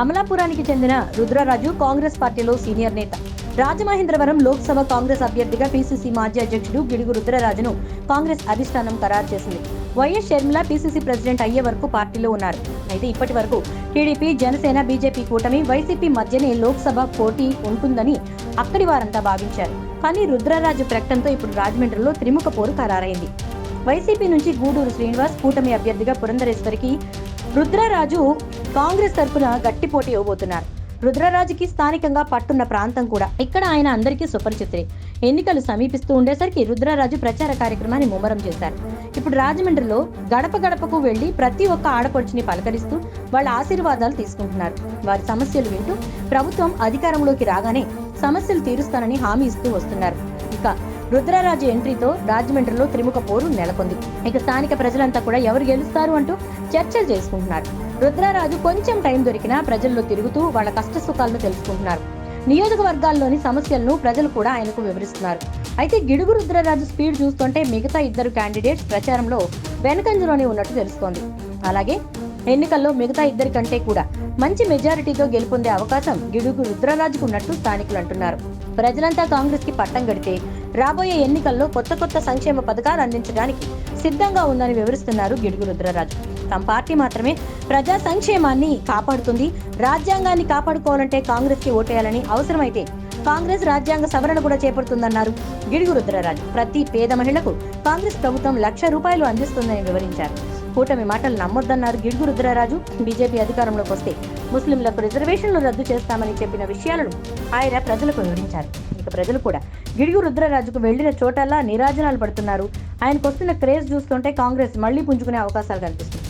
అమలాపురానికి చెందిన రుద్రరాజు కాంగ్రెస్ పార్టీలో సీనియర్ నేత. రాజమహేంద్రవరం లోక్సభ కాంగ్రెస్ అభ్యర్థిగా పిసిసి మాజీ అధ్యక్షుడు గిడుగు రుద్రరాజును కాంగ్రెస్ అధిష్టానం ఖరారు చేసింది. వైఎస్ షర్మిల పిసిసి ప్రెసిడెంట్ అయ్యే వరకు పార్టీలో ఉన్నారు. అయితే ఇప్పటి వరకు టీడీపీ జనసేన బీజేపీ కూటమి వైసీపీ మధ్యనే లోక్సభ పోటీ ఉంటుందని అక్కడి వారంతా భావించారు. కానీ రుద్రరాజు ప్రకటనతో ఇప్పుడు రాజమండ్రిలో త్రిముఖ పోరు ఖరారైంది. వైసీపీ నుంచి గూడూరు శ్రీనివాస్ కూటమి అభ్యర్థిగా పురంధరేశ్వరికి రుద్రరాజు కాంగ్రెస్ తరపున గట్టి పోటీ ఇవ్వబోతున్నారు. రుద్రరాజుకి స్థానికంగా పట్టున్న ప్రాంతం కూడా ఇక్కడ ఆయన అందరికీ సుపరిచితులే ఎన్నికలు సమీపిస్తూ ఉండేసరికి రుద్రరాజు ప్రచార కార్యక్రమాన్ని ముమ్మరం చేశారు. ఇప్పుడు రాజమండ్రిలో గడప గడపకు వెళ్ళి ప్రతి ఒక్క ఆడపడుచుని పలకరిస్తూ వాళ్ళ ఆశీర్వాదాలు తీసుకుంటున్నారు. వారి సమస్యలు వింటూ ప్రభుత్వం అధికారంలోకి రాగానే సమస్యలు తీరుస్తానని హామీ ఇస్తూ వస్తున్నారు. ఇక రుద్రరాజు ఎంట్రీతో రాజమండ్రిలో త్రిముఖ పోరు నెలకొంది. ఇక స్థానిక ప్రజలంతా కూడా ఎవరు గెలుస్తారు అంటూ చర్చలు చేసుకుంటున్నారు. రుద్రరాజు కొంచెం టైం దొరికినా ప్రజల్లో తిరుగుతూ వాళ్ళ కష్ట సుఖాలను తెలుసుకుంటున్నారు. నియోజకవర్గాల్లోని సమస్యలను ప్రజలు కూడా ఆయనకు వివరిస్తున్నారు. అయితే గిడుగు రుద్రరాజు స్పీడ్ చూస్తుంటే మిగతా ఇద్దరు క్యాండిడేట్స్ ప్రచారంలో వెనకంజలోనే ఉన్నట్టు తెలుస్తోంది. అలాగే ఎన్నికల్లో మిగతా ఇద్దరి కంటే కూడా మంచి మెజారిటీతో గెలుపొందే అవకాశం గిడుగు రుద్రరాజుకు ఉన్నట్టు స్థానికులు అంటున్నారు. ప్రజలంతా కాంగ్రెస్కి పట్టం కడితే రాబోయే ఎన్నికల్లో కొత్త కొత్త సంక్షేమ పథకాలు అందించడానికి సిద్ధంగా ఉందని వివరిస్తున్నారు గిడుగు రుద్రరాజు. తమ పార్టీ మాత్రమే ప్రజా సంక్షేమాన్ని కాపాడుతుంది రాజ్యాంగాన్ని కాపాడుకోవాలంటే కాంగ్రెస్కి ఓటేయాలని అవసరమైతే కాంగ్రెస్ రాజ్యాంగ సవరణ కూడా చేపడుతుందన్నారు గిడుగు రుద్రరాజు. ప్రతి పేద మహిళకు కాంగ్రెస్ ప్రభుత్వం లక్ష రూపాయలు అందిస్తుందని వివరించారు. కూటమి మాటలు నమ్మొద్దన్నారు గిడుగు రుద్రరాజు. బీజేపీ అధికారంలోకి వస్తే ముస్లింలకు రిజర్వేషన్లు రద్దు చేస్తామని చెప్పిన విషయాలను ఆయన ప్రజలకు వివరించారు. ఇక ప్రజలు కూడా. గిడుగు రుద్రరాజుకు వెళ్ళిన చోటల్లా నిరాజనాలు పడుతున్నారు. ఆయనకు వస్తున్న క్రేజ్ చూస్తుంటే కాంగ్రెస్ మళ్ళీ పుంజుకునే అవకాశాలు కనిపిస్తుంది